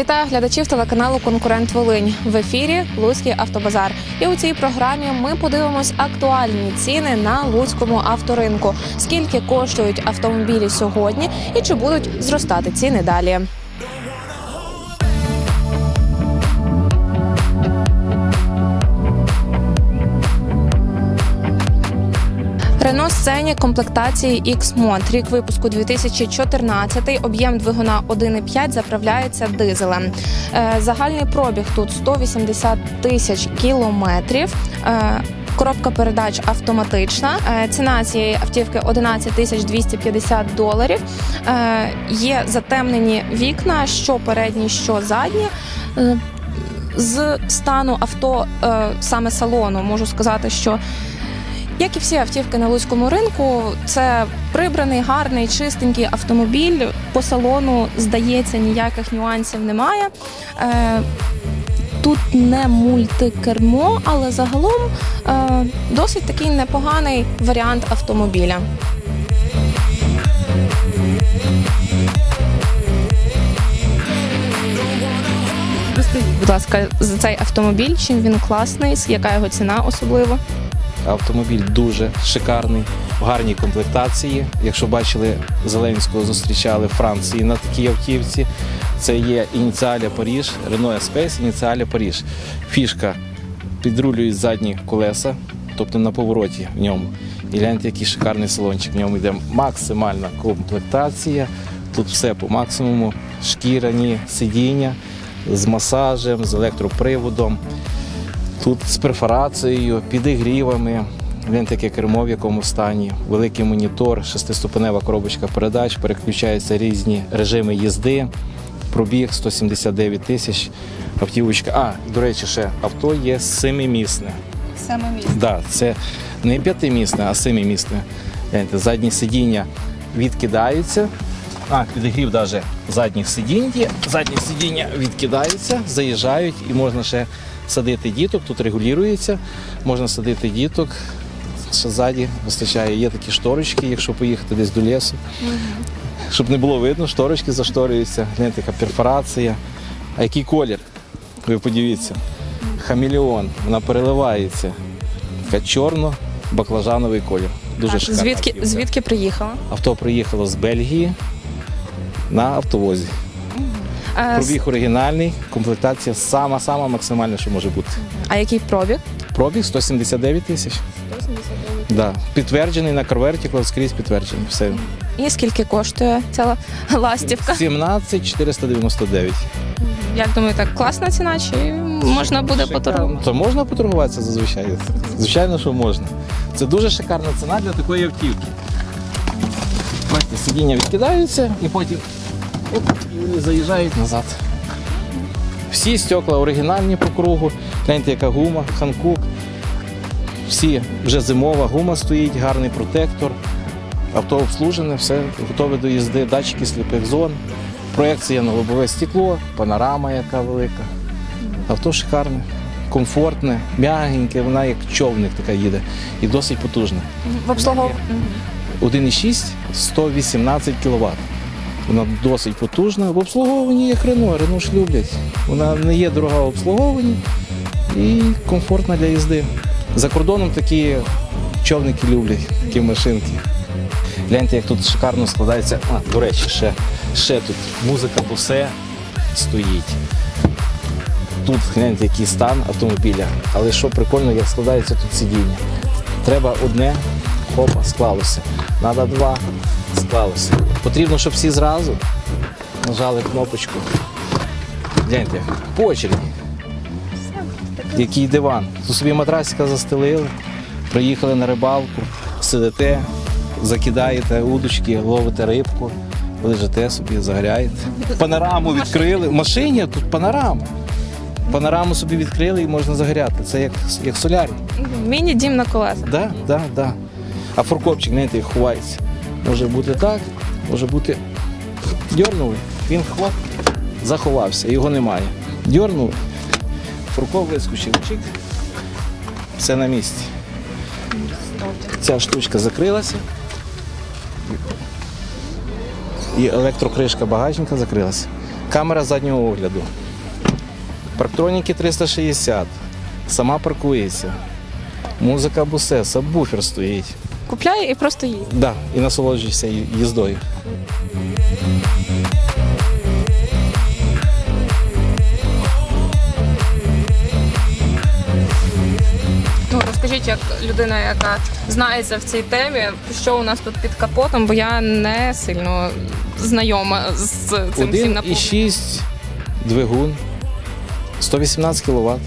Вітаю глядачів телеканалу Конкурент Волинь в ефірі Луцький автобазар. І у цій програмі ми подивимось актуальні ціни на луцькому авторинку. Скільки коштують автомобілі сьогодні і чи будуть зростати ціни далі. Рено Сцені комплектації X-Mod, рік випуску 2014, об'єм двигуна 1,5 заправляється дизелем. Е, Загальний пробіг тут 180 тисяч кілометрів. Е, Коробка передач автоматична. Е, Ціна цієї автівки 11 тисяч 250 доларів. Є затемнені вікна, що передні, що задні. З стану авто, саме салону, можу сказати, що як і всі автівки на луцькому ринку, це прибраний, гарний, чистенький автомобіль. По салону, здається, ніяких нюансів немає. Е, Тут не мультикермо, але загалом е, досить такий непоганий варіант автомобіля. Будь ласка, за цей автомобіль, чим він класний, яка його ціна особливо? Автомобіль дуже шикарний, в гарній комплектації. Якщо бачили, Зеленського зустрічали в Франції на такій автівці. Це є ініціаля Паріж, Renault Espace, ініціаля Паріж. Фішка підрулюють задні колеса, тобто на повороті в ньому. І гляньте, який шикарний салончик. В ньому йде максимальна комплектація. Тут все по максимуму. Шкіряні сидіння з масажем, з електроприводом. Тут з перфорацією, підігрівами. Він таке кермо в якому стані, великий монітор, шестиступенева коробочка передач, переключаються різні режими їзди. Пробіг 179 тисяч. Автівочка. А, до речі, ще авто є семимісне. Саме місце. Да, це не п'ятимісне, а семимісне. Гляньте, Задні сидіння відкидаються. А, підігрів навіть задніх сидінь. Задні сидіння відкидаються, заїжджають і можна ще садити діток. Тут регулюється, можна садити діток. Ще ззаді вистачає. Є такі шторочки, якщо поїхати десь до лісу. Щоб не було видно, шторочки зашторюються. Гляньте, яка перфорація. А який колір? Ви подивіться. Хамелеон, вона переливається. Така чорно-баклажановий колір. Дуже Так, шикарна звідки, звідки приїхала? Авто приїхало з Бельгії на автовозі. Пробіг оригінальний, комплектація сама-сама максимальна, що може бути. А який пробіг? Пробіг 179 тисяч. 179 Да. Підтверджений на карверті, скрізь підтверджений. Все. І скільки коштує ця ластівка? 17 499. Як думаєте, класна ціна, чи можна буде поторгувати? То можна поторгуватися зазвичай? Звичайно, що можна. Це дуже шикарна ціна для такої автівки. Бачите, сидіння відкидаються і потім оп, і вони заїжджають назад. Всі стекла оригінальні по кругу. Гляньте, яка гума, ханкук. Всі вже зимова гума стоїть, гарний протектор. Авто обслужене, все готове до їзди, датчики сліпих зон, проекція на лобове стекло, панорама яка велика. Авто шикарне, комфортне, м'ягеньке, вона як човник така їде і досить потужна. В обслуговуванні. 1,6 118 кВт. Вона досить потужна. В обслуговуванні як Рено, Рено ж люблять. Вона не є дорога в обслуговуванні і комфортна для їзди. За кордоном такі човники люблять, такі машинки. Гляньте, як тут шикарно складається. А, до речі, ще, ще тут музика босе стоїть. Тут гляньте, який стан автомобіля. Але що прикольно, як складається тут сидіння. Треба одне, хопа, склалося. Треба два, склалося. Потрібно, щоб всі зразу нажали кнопочку. Гляньте, по очереді. Який диван. Тут собі матрасика застелили, приїхали на рибалку, сидите, закидаєте удочки, ловите рибку, лежите собі, загоряєте. Панораму відкрили. В машині тут панорама. Панораму собі відкрили і можна загоряти. Це як, як солярій. Міні-дім на колесах. Да, да, да. А фуркопчик, знаєте, ховається. Може бути так, може бути. Дьорнув, він хлоп, заховався, його немає. Дьорнув, фурков вискочив, чик. Все на місці. Ця штучка закрилася. І електрокришка багажника закрилася. камера заднього огляду, парктроніки 360, сама паркується, музика бусе, сабвуфер стоїть. Купляє і просто їсть. Да, і насолоджуйся їздою. Ну розкажіть, як людина, яка знається в цій темі, що у нас тут під капотом, бо я не сильно знайома з цим всім наповненням. 1,6 двигун, 118 кВт,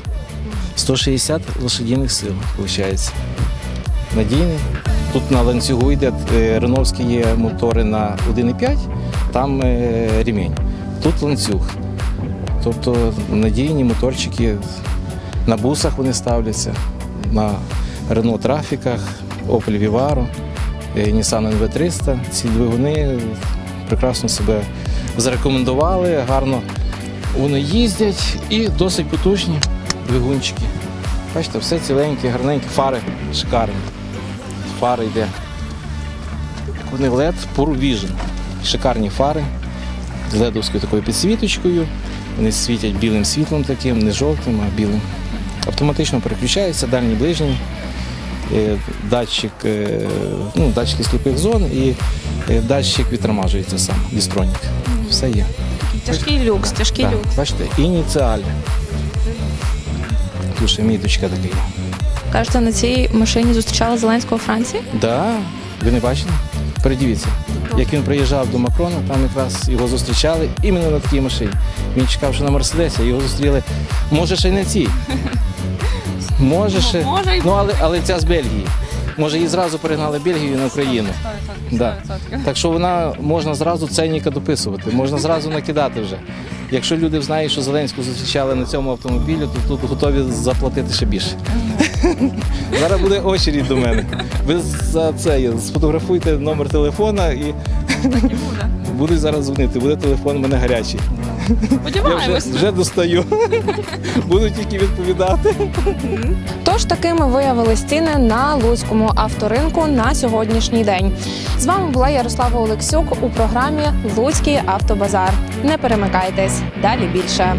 160 лошадиних сил, виходить. Надійний. Тут на ланцюгу йде е, реновські є мотори на 1,5, там е, ремінь. Тут ланцюг. Тобто надійні моторчики на бусах вони ставляться, на Renault трафіках, Opel Vivaro, е, Nissan NV300. Ці двигуни прекрасно себе зарекомендували, гарно вони їздять і досить потужні двигунчики. Бачите, все ціленьке, гарненьке, фари шикарні. Фари йде. Вони в LED Pure Vision. Шикарні фари з ледовською такою підсвіточкою. Вони світять білим світлом таким, не жовтим, а білим. Автоматично переключається, дальній ближній, е, датчик, е, ну, датчики сліпих зон і е, датчик вітромажується сам, дістронік. Все є. Тяжкий люкс, тяжкий Так, люкс. бачите, ініціаль. Міточка така є. Кажете, на цій машині зустрічали Зеленського у Франції? Да, ви не бачили? Передивіться. Як він приїжджав до Макрона, там якраз його зустрічали іменно на такій машині. Він чекав, що на Мерседесі, його зустріли. Може, ще й на цій. Може ще. Ну, але, але ця з Бельгії. Може, її зразу перегнали Бельгію на Україну. Да. Так що вона можна зразу ценника дописувати, можна зразу накидати вже. Якщо люди знають, що Зеленську зустрічали на цьому автомобілі, то тут готові заплатити ще більше. Зараз буде очередь до мене. Ви за це сфотографуйте номер телефона і будуть зараз дзвонити. Буде телефон у мене гарячий. Я вже, вже достаю. Буду тільки відповідати. Тож такими виявились ціни на Луцькому авторинку на сьогоднішній день. З вами була Ярослава Олексюк у програмі Луцький автобазар. Не перемикайтесь, далі більше.